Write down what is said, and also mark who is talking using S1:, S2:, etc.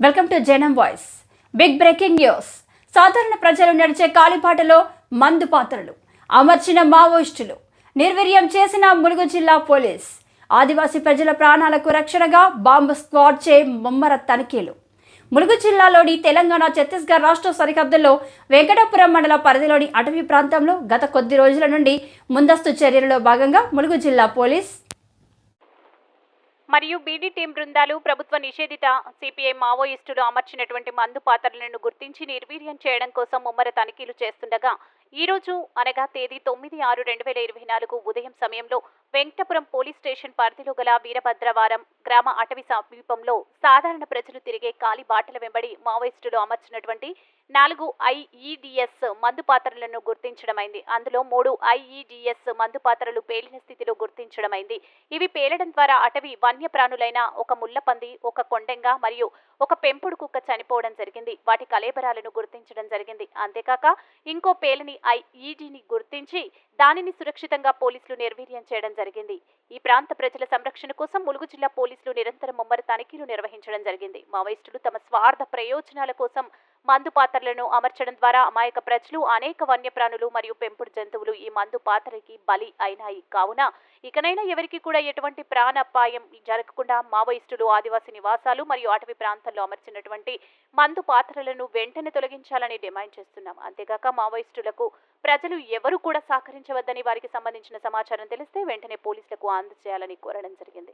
S1: Welcome to Janam voice. Big breaking news. సాధారణ ప్రజలు నడిచే కాలిపాటలో మందు పాత్రలు అమర్చిన మావోయిస్టులు నిర్వీర్యం చేసిన ములుగు జిల్లా పోలీస్ ఆదివాసీ ప్రజల ప్రాణాలకు రక్షణగా బాంబు స్క్వాడ్ చే ముమ్మర తనిఖీలు. ములుగు జిల్లాలోని తెలంగాణ ఛత్తీస్గఢ్ రాష్ట్ర సరిహద్దుల్లో వెంకటాపురం మండల పరిధిలోని అటవీ ప్రాంతంలో గత కొద్ది రోజుల నుండి ముందస్తు చర్యలలో భాగంగా ములుగు జిల్లా పోలీస్
S2: మరియు బీడీ టీం బృందాలు ప్రభుత్వ నిషేధిత సిపిఐ మావోయిస్టులు అమర్చినటువంటి మందు పాత్రలను గుర్తించి నిర్వీర్యం చేయడం కోసం ముమ్మర తనిఖీలు చేస్తుండగా ఈ రోజు అనగా తేదీ తొమ్మిది ఆరు రెండు వేల ఇరవై నాలుగు ఉదయం సమయంలో వెంకటపురం పోలీస్ స్టేషన్ పరిధిలో గల వీరభద్రవారం గ్రామ అటవీ సమీపంలో సాధారణ ప్రజలు తిరిగే కాలి బాటల వెంబడి మావోయిస్టులు అమర్చినటువంటి నాలుగు ఐఈడిఎస్ మందు పాత్రలను గుర్తించడమైంది. అందులో మూడు ఐఈడిఎస్ మందు పాత్రలు పేలిన స్థితిలో గుర్తించడమైంది. ఇవి పేలడం ద్వారా అటవీ వన్యప్రాణులైన ఒక ముల్లపంది ఒక కొండెంగ మరియు ఒక పెంపుడు కుక్క చనిపోవడం జరిగింది. వాటి కలేబరాలను గుర్తించడం జరిగింది. అంతేకాక ఇంకో పేలిని ఐఈడిని గుర్తించి దానిని సురక్షితంగా పోలీసులు నిర్వీర్యం చేయడం జరిగింది. ఈ ప్రాంత ప్రజల సంరక్షణ కోసం ములుగు జిల్లా పోలీసులు నిరంతరం ముమ్మర తనిఖీలు నిర్వహించడం జరిగింది. మావోయిస్టులు తమ స్వార్థ ప్రయోజనాల కోసం మందు పాత్రలను అమర్చడం ద్వారా అమాయక ప్రజలు అనేక వన్యప్రాణులు మరియు పెంపుడు జంతువులు ఈ మందు పాత్రకి బలి అయినాయి. కావున ఇకనైనా ఎవరికి కూడా ఎటువంటి ప్రాణాపాయం జరగకుండా మావోయిస్టులు ఆదివాసీ నివాసాలు మరియు అటవీ ప్రాంతాల్లో అమర్చినటువంటి మందు పాత్రలను వెంటనే తొలగించాలని డిమాండ్ చేస్తున్నాం. అంతేగాక మావోయిస్టులకు ప్రజలు ఎవరు కూడా సహకరించవద్దని వారికి సంబంధించిన సమాచారం తెలిస్తే వెంటనే పోలీసులకు అందజేయాలని కోరడం జరిగింది.